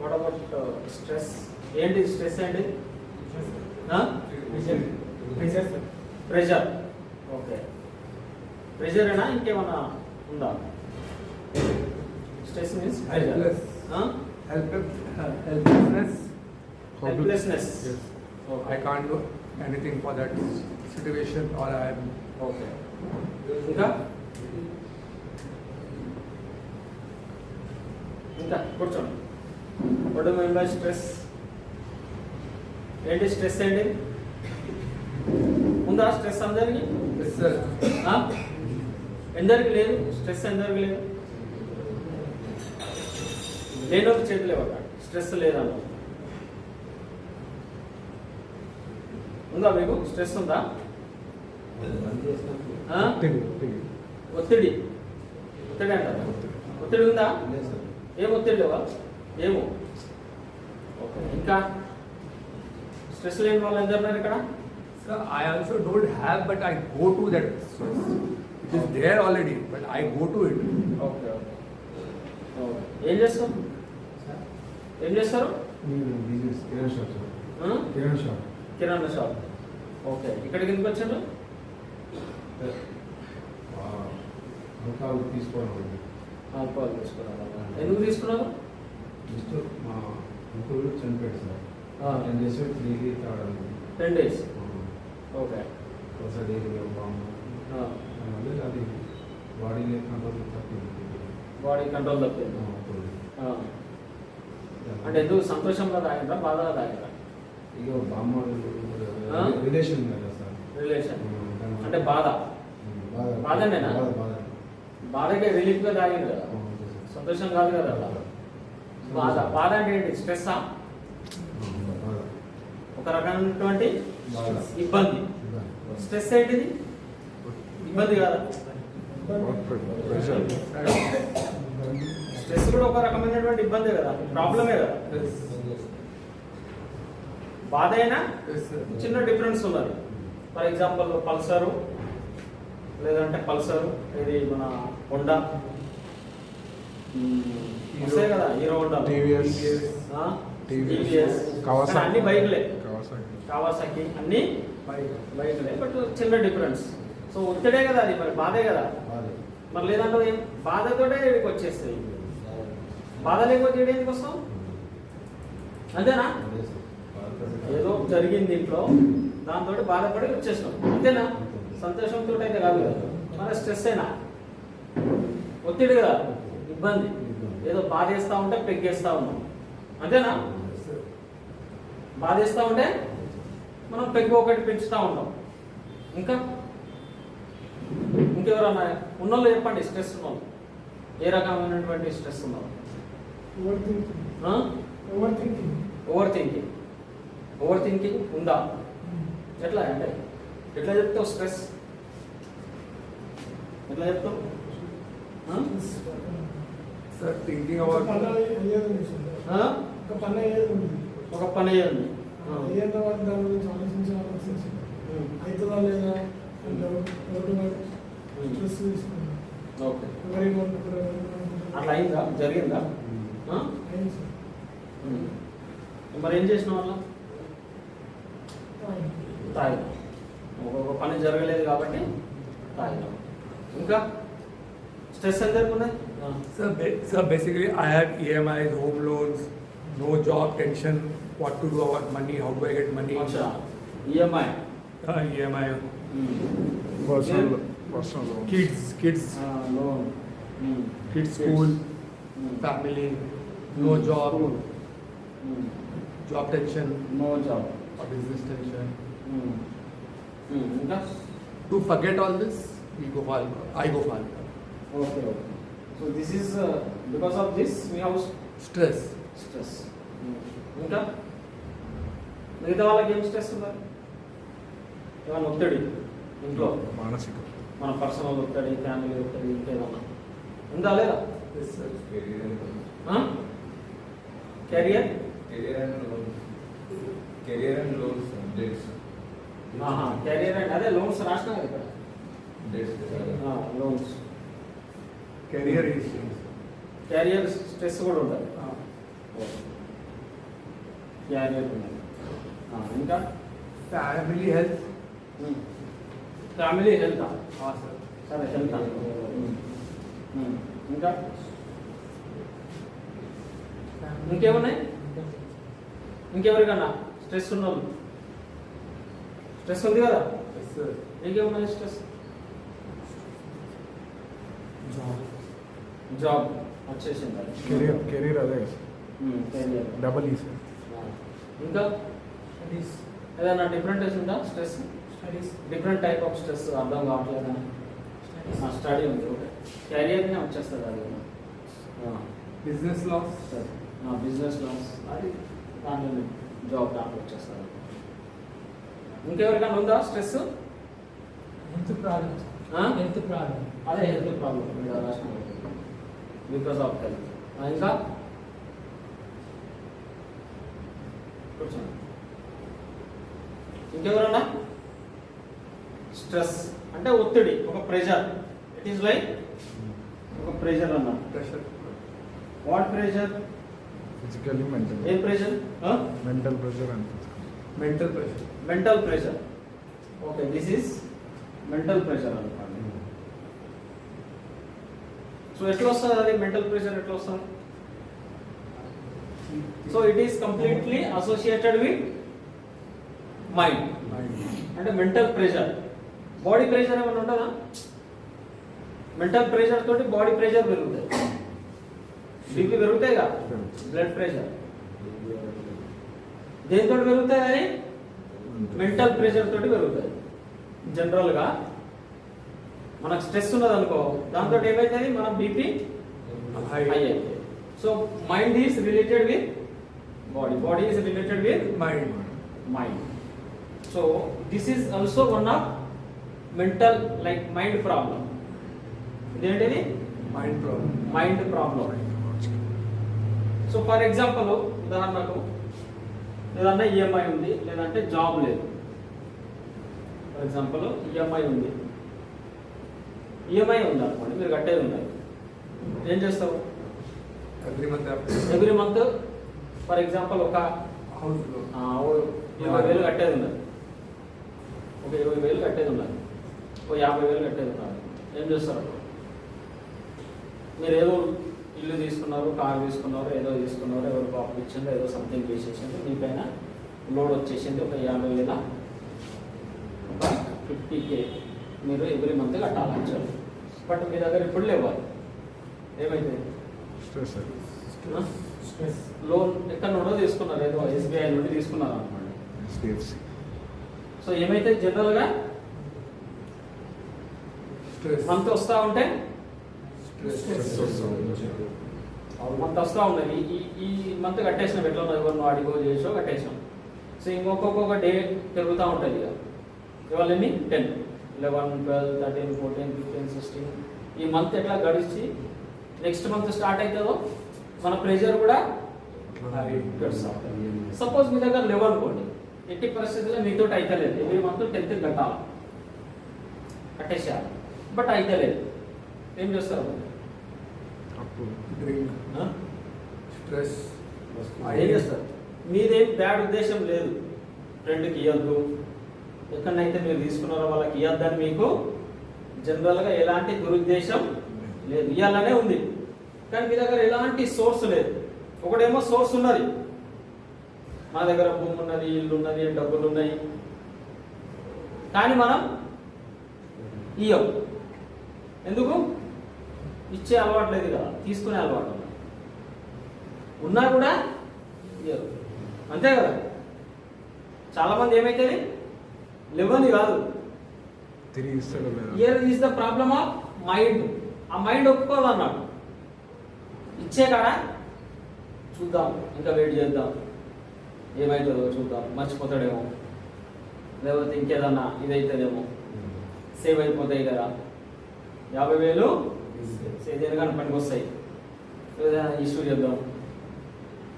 What about stress ఏంటి stress ఏంటి pressure okay pressure అయినా ఇంకేమన్నా ఉందా? Stress means pressure. Helplessness. I can't do anything for that situation or I am okay ఇంకా? ఇంకా కూర్చోండి. By stress. ఏంటి స్ట్రెస్ ఏంటి? ఉందా స్ట్రెస్ అందరికి? Yes, sir. ఎందరికి లేదు? స్ట్రెస్ ఎందరికి లేదు? లేని ఒక చేతులు ఇవ్వక స్ట్రెస్ లేదన్న ఉందా మీకు? స్ట్రెస్ ఉందా. ఒత్తిడి ఒత్తిడి. అంటారా? ఒత్తిడి. ఉందా? ఏం ఒత్తిడి లేవా? ఏమో? ఓకే ఇంకా? స్ట్రెస్ లేని వాళ్ళు ఎంత ఉన్నారు ఇక్కడ? Sir, I also don't have, but I go to that stress. It is there already, but I go to it. Okay okay. Okay. ఏం చేస్తాం ఏం చేస్తారు? బిజినెస్ కిరాణా షాప్ సార్ ఆ? Kirana shop. Kirana shop. Okay ఇక్కడికి ఎందుకు వచ్చారు? అంకాలు తీసుకోవడం alcohol తీసుకున్నారు? ఎందుకు తీసుకున్నారు? జస్ట్ మా అంకుల్ చనిపోయాడు సార్. టెన్ డేస్ డైలీ తాగడం. టెన్ డేస్ ఓకే ఒకసారి బాంబు అది బాడీ కంట్రోల్ తప్పింది. బాడీ కంట్రోల్ తప్పింది. అంటే ఎందుకు సంతోషంగా తాగిందా బాధగా తాగిందా? ఇక బామ్మ? రిలేషన్ కదా సార్? రిలేషన్ అంటే బాధ. బాధనేనా? బాధ బాధ. బాధకే రిలీఫ్గా తాగింది కదా. సంతోషం కాదు కదా అలా. బాధ బాధ అంటే ఏంటి? బాధ ఒక రకమైనటువంటి ఇబ్బంది. స్ట్రెస్ ఏంటిది? ఇబ్బంది కాదా. స్ట్రెస్ కూడా ఒక రకమైనటువంటి ఇబ్బందే కదా ప్రాబ్లమే కదా. బాధ అయినా. చిన్న డిఫరెన్స్ ఉన్నది. ఫర్ ఎగ్జాంపుల్ పల్సరు లేదంటే పల్సరు ఇది మన హోండా మ్మ్, వస్తాయి కదా హీరో హోండా TVS. ఆ? TVS. TVS. Kawasaki. కానీ అన్ని బైక్లే. Kawasaki. కావాసాకి అన్ని. బైక్లే. బట్ చిన్న డిఫరెన్స్. సో ఒత్తిడే కదా అది మరి బాధే కదా. మరి లేదంటే ఏం? బాధతోటే ఇక్కడికి వచ్చేస్తాయి. బాధ లేకపోతే ఎందుకు వస్తాం అంతేనా? ఏదో జరిగింది ఇంట్లో దాంతో బాధపడి వచ్చేసినాం. అంతేనా? సంతోషంతో అయితే కాదు కదా. మన స్ట్రెస్ అయినా. ఒత్తిడి కదా. ఇబ్బంది. ఏదో బాధేస్తా ఉంటే పెగ్గేస్తా ఉన్నాం. అంతేనా. బాధేస్తా ఉంటే మనం పెగ్గు ఒకటి పెంచుతూ ఉంటాం. ఇంకా? ఇంకెవరన్నా ఉన్నోళ్ళు చెప్పండి స్ట్రెస్ ఉన్నోళ్ళు. ఏ రకమైనటువంటి స్ట్రెస్ ఉన్నోళ్ళు? ఓవర్ థింకింగ్ ఆ? Over thinking over thinking over thinking ఉందా? ఎట్లా అంటే ఎట్లా చెప్తావు స్ట్రెస్? ఎట్లా చెప్తావు? Sir, thinking ఒక పని అయ్యేది ఉంది సార్. ఒక పని అయ్యేది ఉంది. ఒక పని అయ్యింది తర్వాత దాని గురించి ఆలోచించి ఆలోచించి అవుతుందా లేదా? స్ట్రెస్ తీసుకున్నాను. ఓకే. అట్లా అయిందా? జరిగిందా? అయింది సార్. మరి ఏం చేసిన వాళ్ళ తాగినాం. ఒక్కొక్క పని జరగలేదు కాబట్టి తాగినాం ఇంకా? స్ట్రెస్ ఎంత ఉన్నాయి Sir, ba- sir, basically, I have EMIs, home loans, no job, tension, what to do about money, how do I get money? అచ్చా EMI Uh, EMI, Personal, personal loans. kids, kids, loan kids school, family, no job, job tension, no job or business tension. ఇంకా To forget all this, we go for alcohol. I go for alcohol. Okay okay so this is because of this we house Stress. Stress ఇంకా? మిగతా వాళ్ళకి ఏం stress ఉన్నారు ఏమైనా ఒత్తిడి ఇంట్లో? మానసిక. మన పర్సనల్ ఒత్తిడి ఫ్యామిలీ ఒత్తిడి ఇంకేదన్నా ఉందా లేదా. Career career and loans career and loans debts career and అదే లోన్స్ రాసినా కదా ఇక్కడ. Loans Career issues. Career stress కూడా ఉంటుంది Uh, క్యారియర్ ఉన్నది ఆ, ఇంకా Family health. Family health Ah, sir. సరే హెల్త్ ఇంకా ఇంకేమున్నాయి ఇంకెవరికన్నా స్ట్రెస్ ఉన్న వాళ్ళు స్ట్రెస్ ఉంది కదా Yes, sir. ఇంకేమున్నది స్ట్రెస్ జాబ్ వచ్చేసింది? కెరీర్ కెరీర్ అదే. కెరియర్ డబల్ ఈ సార్. ఇంకా? Studies. ఏదైనా డిఫరెంట్ ఉందా stress? Studies. Different type of stress అర్థం కావట్లేదని స్టడీ ఉంది ఓకే. కెరియర్నే వచ్చేస్తుంది అది. Business loss. బిజినెస్ లోన్స్ అది దాంట్లో జాబ్ దాంట్లో వచ్చేస్తుంది. ఇంకెవరికైనా ఉందా stress? Health problem. Health problem. అదే health problem because of health ఇంకా కూర్చోండి ఇంకెవరన్నా? స్ట్రెస్ అంటే ఒత్తిడి ఒక ప్రెషర్ ఇట్ ఈస్ లైక్ ఒక ప్రెషర్ అన్న. Pressure. What pressure physically mental A pressure mental pressure and Mental pressure. Mental pressure okay this is mental pressure అనుకోండి సో ఎట్లా వస్తుంది అది? మెంటల్ ప్రెషర్ ఎట్లా వస్తుంది so it is completely associated with mind అంటే mental pressure body pressure ఏమైనా ఉంటుందా? Mental pressure తోటి బాడీ ప్రెషర్ పెరుగుతుంది బీపీ పెరుగుతాయి కదా? బ్లడ్ ప్రెషర్ దేంతో పెరుగుతాయి కానీ మెంటల్ ప్రెషర్ తోటి పెరుగుతాయి. జనరల్గా మనకు స్ట్రెస్ ఉన్నది అనుకో దాంతో ఏమవుతుంది మన బీపీ హై. అవుతుంది so mind is related with body body is related with Mind. Mind so this is also one of mental like mind problem ఇదేంటిది? Mind problem. Mind problem so for example ఉదాహరణకు ఏదన్నా EMI ఉంది లేదంటే job లేదు. For example EMI ఉంది. EMI ఉంది అనుకోండి మీరు కట్టేది ఉంది ఏం చేస్తావు? Month after. Every month for example ఒక ఇరవై వేలు కట్టేది ఉన్నది ఒక ఇరవై వేలు కట్టేది ఉన్నది ఓ యాభై వేలు కట్టేది ఉన్నది ఏం చేస్తారు? మీరు ఏదో ఇల్లు తీసుకున్నారు కారు తీసుకున్నారు ఏదో తీసుకున్నారు ఎవరు పాపం ఇచ్చిందో ఏదో సంథింగ్ చేసేసింది మీ పైన లోడ్ వచ్చేసింది ఒక యాభై వేల ఒక ఫిఫ్టీ కే మీరు ఎవ్రీ మంత్ కట్టాలి యాక్చువల్లీ బట్ మీ దగ్గర ఇప్పుడు లేవు ఏమైతే స్ట్రెస్ స్ట్రెస్. లోన్ ఎక్కడ నుండో తీసుకున్నారు ఏదో ఎస్బీఐ నుండి తీసుకున్నారు అనుకోండి. ఎస్డిఎఫ్సి. సో ఏమైతే జనరల్గా. మంత్ వస్తూ ఉంటే. మంత్ వస్తూ ఉన్నది ఈ ఈ మంత్ కట్టేసినాం ఎట్లా ఎవరినో అడిగో చేసో కట్టేసాం సో ఇంకొకొక్క డే పెరుగుతూ ఉంటుంది ఇక. ఇవాళ ten. Eleven twelve thirteen fourteen fifteen sixteen ఈ మంత్ ఎట్లా గడిచి నెక్స్ట్ మంత్ స్టార్ట్ అవుతుందో మన ప్రెషర్ కూడా సపోజ్ మీ దగ్గర లేవు అనుకోండి ఎట్టి పరిస్థితుల్లో మీతో అయితలేదు. ఎవ్రీ మంత్ టెన్త్ కట్టాలి. కట్టేసేయాలి బట్ అయితలేదు. ఏం చేస్తారు. ఏం చేస్తారు? మీదేం బ్యాడ్ ఉద్దేశం లేదు. ఫ్రెండ్కి ఇవ్వద్దు ఎక్కడనైతే మీరు తీసుకున్నారో వాళ్ళకి ఇవ్వద్దని మీకు జనరల్గా ఎలాంటి దురుద్దేశం లేదు. ఇవ్వాలనే ఉంది. కానీ మీ దగ్గర ఎలాంటి సోర్స్ లేదు. ఒకటేమో సోర్స్ ఉన్నది. మన దగ్గర భూమి ఉన్నది ఇల్లు ఉన్నది డబ్బులు ఉన్నాయి. కానీ మనం ఇయ్యం. ఎందుకు? ఇచ్చే అలవాటు లేదు కదా. తీసుకునే అలవాటు ఉన్నా కూడా ఇయ్యరు. అంతే కదా. చాలామంది ఏమైతుంది? లేవని కాదు. తిరిగి ఇస్తాడో year is the problem of mind ఆ మైండ్ ఒప్పుకోదు అన్నాడు ఇచ్చే కాడ చూద్దాం ఇంకా వెయిట్ చేద్దాం. ఏమవుతుందో చూద్దాం. మర్చిపోతాడేమో. లేకపోతే ఇంకేదన్నా ఇదైతుందేమో. సేవ్ అయిపోతాయి కదా. యాభై వేలు సేవ్ కానీ పనికి వస్తాయి. ఏదైనా ఇష్యూ చేద్దాం.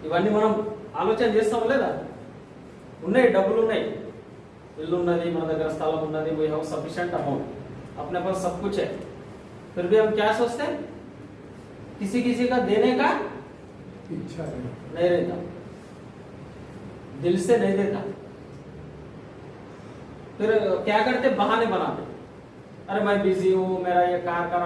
ఇవన్నీ మనం ఆలోచన చేస్తాం లేదా? ఉన్నాయి డబ్బులు ఉన్నాయి. ఇల్లు ఉన్నది మన దగ్గర స్థలం ఉన్నది వీ హ్యావ్ सफिशिएंट अमाउंट अपने पास सब कुछ है फिर भी हम क्या सोचते हैं किसी किसी का देने का इच्छा है नहीं रहता दिल से नहीं देता फिर क्या करते बहाने बनाते अरे मैं बिजी हूँ मेरा ये कार का